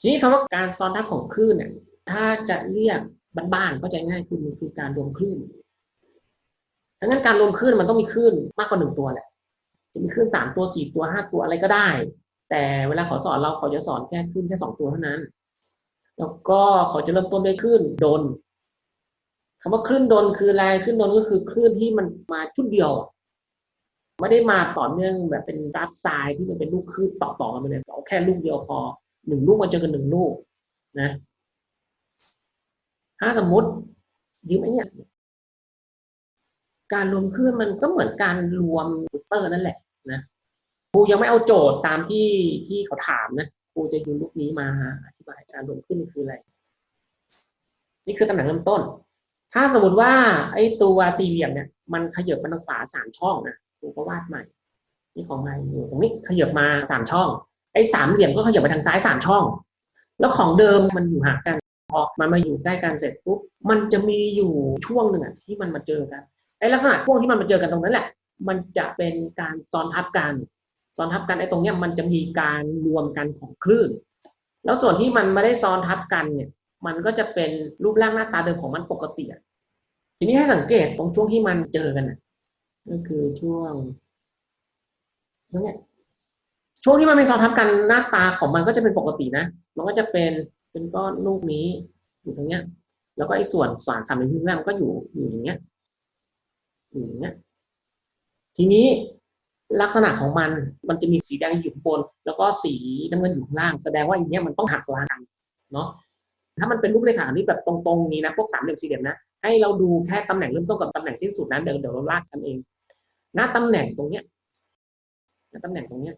ทีนี้คำว่าการซ้อนทับของคลื่นเนี่ยถ้าจะเรียกบ้านๆก็จะง่ายคือมันคือการรวมคลื่นดังนั้นการรวมคลื่นมันต้องมีคลื่นมากกว่าหนึ่งตัวแหละจะมีคลื่นสามตัวสี่ตัวห้าตัวอะไรก็ได้ แต่เวลาขาสอนเราเขาจะสอนแค่คลื่นแค่สองตัวเท่านั้น แล้วก็เขาจะเริ่มต้นด้วยคลื่นดนคำว่าคลื่นดนคืออะไรคลื่นดนก็คือคลื่นที่มันมาชุดเดียวไม่ได้มาต่อเนื่องแบบเป็นกราฟไซด์ที่มันเป็นลูกคลื่นต่อๆกันไปเลยเอาแค่ลูกเดียวพอ หนึ่งลูกมาเจอกันหนึ่งลูกนะ ถ้าสมมติยืมไอ้เนี่ยการรวมคลื่นมันก็เหมือนการรวมมิเตอร์นั่นแหละนะครูยังไม่เอาโจทย์ตามที่ที่เขาถามนะครูจะยืมลูกนี้มาอธิบายการรวมคลื่นคืออะไรนี่คือตำแหน่งเริ่มต้น ถ้าสมมติว่าไอ้ตัวสี่เหลี่ยมเนี่ย มันขยับมาทางขวาสามช่องนะครูก็วาดใหม่ นี่ของใหม่อยู่ตรงนี้ขยับมาสามช่อง ไอ้สามเหลี่ยมก็ขยับไปทางซ้ายสามช่อง แล้วของเดิมมันอยู่ห่างกันพอมันมาอยู่ใกล้กันเสร็จปุ๊บมันจะมีอยู่ช่วงหนึ่งอะที่มันมาเจอกันไอ้ลักษณะช่วงที่มันมาเจอกันตรงนั้นแหละ มันจะเป็นการซ้อนทับกันซ้อนทับกันไอ้ตรงเนี้ยมันจะมีการรวมกันของคลื่น แล้วส่วนที่มันไม่ได้ซ้อนทับกันเนี่ย มันก็จะเป็นรูปร่างหน้าตาเดิมของมันปกติทีนี้ให้สังเกตตรงช่วงที่มันเจอกันน่ะก็คือช่วงตรงเนี้ย ช่วงที่มันไม่ซ้อนทับกันหน้าตาของมันก็จะเป็นปกตินะ มันก็จะเป็นเป็นก้อนลูกนี้อยู่ตรงเนี้ย แล้วก็ไอ้ส่วนสารสามเหลี่ยมพื้นแรกมันก็อยู่อยู่อย่างเงี้ยอยู่อย่างเงี้ย ทีนี้ลักษณะของมันมันจะมีสีแดงอยู่ข้างบน แล้วก็สีน้ำเงินอยู่ข้างล่าง แสดงว่าอย่างเงี้ยมันต้องหักล้างกันเนาะถ้ามันเป็นรูปเลขาคณิตแบบตรงๆนี้นะพวกสามเหลี่ยมสี่เหลี่ยมนะให้เราดูแค่ตำแหน่งเริ่มต้นกับตำแหน่งสิ้นสุดนั้นเดี๋ยวเดี๋ยวเราลากกันเองหน้าตำแหน่งตรงเนี้ยหน้าตำแหน่งตรงเนี้ย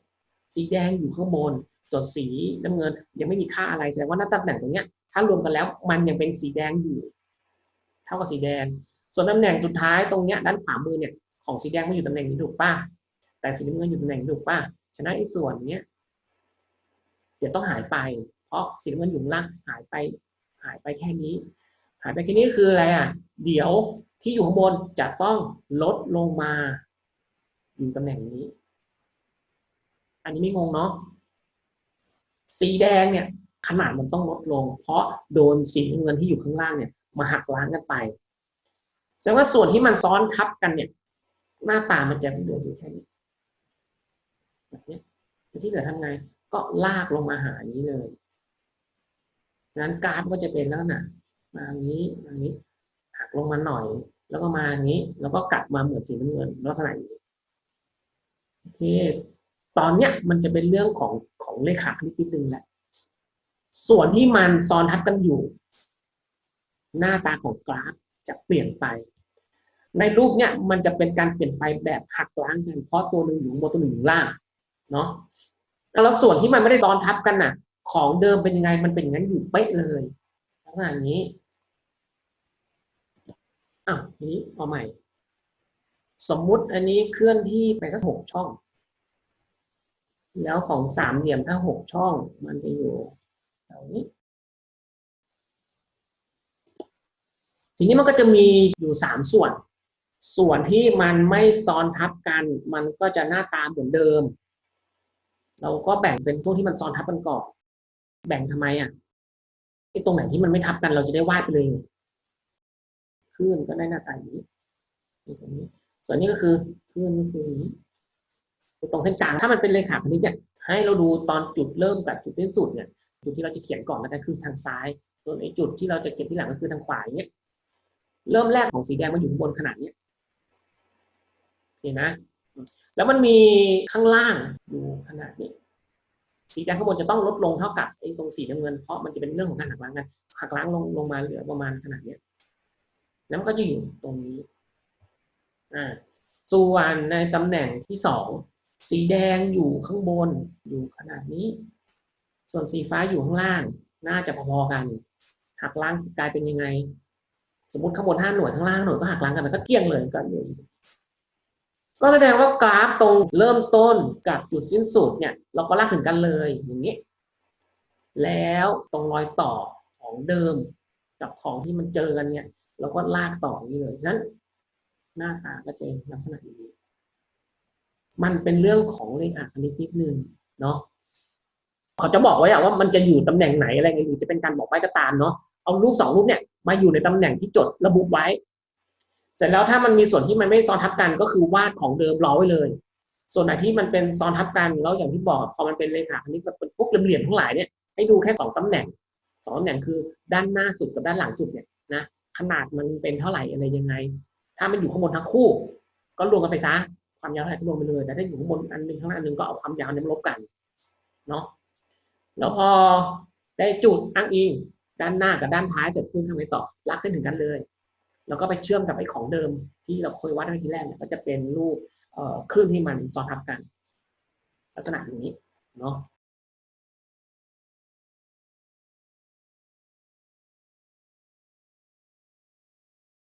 สีแดงอยู่ข้างบนส่วนสีน้ำเงิน ยังไม่มีค่าอะไรแสดงว่าหน้าตำแหน่งตรงเนี้ยถ้ารวมกันแล้วมันยังเป็นสีแดงอยู่ เท่ากับสีแดง ส่วนตำแหน่งสุดท้ายตรงเนี้ยด้านขวามือเนี่ยของสีแดงไมันอยู่ตำแหน่งนี้ถูกป่ะแต่สีน้ำเงินอยู่ตำแหน่งนี้ถูกป่ะฉะนั้นไอ้ส่วนเนี้ยเดี๋ยวต้องหายไป เพราะสีน้ำเงินอยู่ล่างหายไป หายไปแค่นี้ หายไปแค่นี้คืออะไรอะ เดี๋ยวที่อยู่ข้างบนจะต้องลดลงมาอยู่ตำแหน่งนี้ อันนี้ไม่งงเนาะสีแดงเนี่ยขนาดมันต้องลดลง เพราะโดนสีน้ำเงินที่อยู่ข้างล่างเนี่ยมาหักล้างกันไปแสดงว่าส่วนที่มันซ้อนทับกันเนี่ย หน้าตามันจะเหลืออยู่แค่นี้แบบนี้ที่เหลือทำไง ก็ลากลงมาหานี้เลยงั้นกราฟก็จะเป็นลักษณะมาอย่างนี้มาอย่างนี้หักลงมาหน่อย แล้วก็มาอย่างนี้ แล้วก็กลับมาเหมือนสีน้ำเงินลักษณะอย่างนี้โอเค ตอนเนี้ยมันจะเป็นเรื่องของของเลขาคณิตนิดนึงแหละ ส่วนที่มันซ้อนทับกันอยู่ หน้าตาของกราฟจะเปลี่ยนไป ในรูปเนี้ยมันจะเป็นการเปลี่ยนไปแบบหักล้างกันเพราะตัวหนึ่งอยู่บนตัวหนึ่งอยู่ล่างเนาะแล้วส่วนที่มันไม่ได้ซ้อนทับกันน่ะ ของเดิมเป็นยังไงมันเป็นอย่างนั้นอยู่เป๊ะเลยลักษณะนี้อะทีนี้เอาใหม่ สมมุติอันนี้เคลื่อนที่ไปสักหกช่อง แล้วของสามเหลี่ยมถ้าหกช่องมันจะอยู่แถวนี้ ทีนี้มันก็จะมีอยู่สามส่วน ส่วนที่มันไม่ซ้อนทับกัน มันก็จะหน้าตาเหมือนเดิม เราก็แบ่งเป็นช่วงที่มันซ้อนทับกันก่อน แบ่งทำไมอะไอ้ตรงไหนที่มันไม่ทับกันเราจะได้วาดไปเลยคลื่นก็ได้หน้าตาอย่างนี้ส่วนนี้ ส่วนนี้ก็คือคลื่นก็คืออย่างนี้ ตรงเส้นกลางถ้ามันเป็นเลขาคณิตเนี่ยให้เราดูตอนจุดเริ่มกับจุดสิ้นสุดเนี่ยจุดที่เราจะเขียนก่อนก็คือทางซ้ายส่วนไอ้จุดที่เราจะเขียนที่หลังก็คือทางขวายเงี้ยเริ่มแรกของสีแดงมันอยู่บนขนาดเนี้ยโอเคนะแล้วมันมีข้างล่างอยู่ขนาดนี้ สีแดงข้างบนจะต้องลดลงเท่ากับไอ้ตรงสีน้ำเงินเพราะมันจะเป็นเรื่องของการหักล้างกันหักล้างลงลงมาเหลือประมาณขนาดเนี้ยแล้วมันก็จะอยู่ตรงนี้อ่าส่วนในตำแหน่งที่สอง สีแดงอยู่ข้างบนอยู่ขนาดนี้ ส่วนสีฟ้าอยู่ข้างล่าง น่าจะพอๆกัน หักล้างกลายเป็นยังไง สมมติข้างบนห้าหน่วยข้างล่างหน่วยก็หักล้างกันแล้วก็เที่ยงเลยก็อยู่ก็แสดงว่ากราฟตรงเริ่มต้นกับจุดสิ้นสุดเนี่ย เราก็ลากถึงกันเลยอย่างนี้ แล้วตรงรอยต่อของเดิมกับของที่มันเจอกันเนี่ย เราก็ลากต่อนี้เลยฉะนั้นหน้าตาก็จะลักษณะอย่างนี้ มันเป็นเรื่องของเลขาคณิตนิดนึงเนาะเขาจะบอกไว้อะว่ามันจะอยู่ตำแหน่งไหนอะไรเงี้ยหรือจะเป็นการบอกไว้ก็ตามเนาะเอารูปสองรูปเนี่ยมาอยู่ในตำแหน่งที่จดระบุไว้ เสร็จแล้วถ้ามันมีส่วนที่มันไม่ซ้อนทับกันก็คือวาดของเดิมรอไว้เลย ส่วนไหนที่มันเป็นซ้อนทับกันแล้วอย่างที่บอกพอมันเป็นเลขาคณิตมันเป็นพวกเหลี่ยมๆทั้งหลายเนี่ยให้ดูแค่สองตำแหน่งสองตำแหน่งคือด้านหน้าสุดกับด้านหลังสุดเนี่ยนะขนาดมันเป็นเท่าไหร่อะไรยังไง ถ้ามันอยู่ข้างบนทั้งคู่ ก็รวมกันไปซะ ความยาวเท่าไหร่ก็รวมไปเลย แต่ถ้าอยู่ข้างบนอันหนึงข้างล่างอันหนึงก็เอาความยาวนี้มาลบกันเนาะแล้วพอได้จุดอ้างอิงด้านหน้ากับด้านท้ายเสร็จพุ่งทางไงต่อลากเส้นถึงกันเลย แล้วก็ไปเชื่อมกับไอ้ของเดิมที่เราเคยวัดไว้ทีแรกเนี่ยก็จะเป็นรูปเอ่อคลื่นที่มันซ้อนทับกัน ลักษณะอย่างนี้เนาะ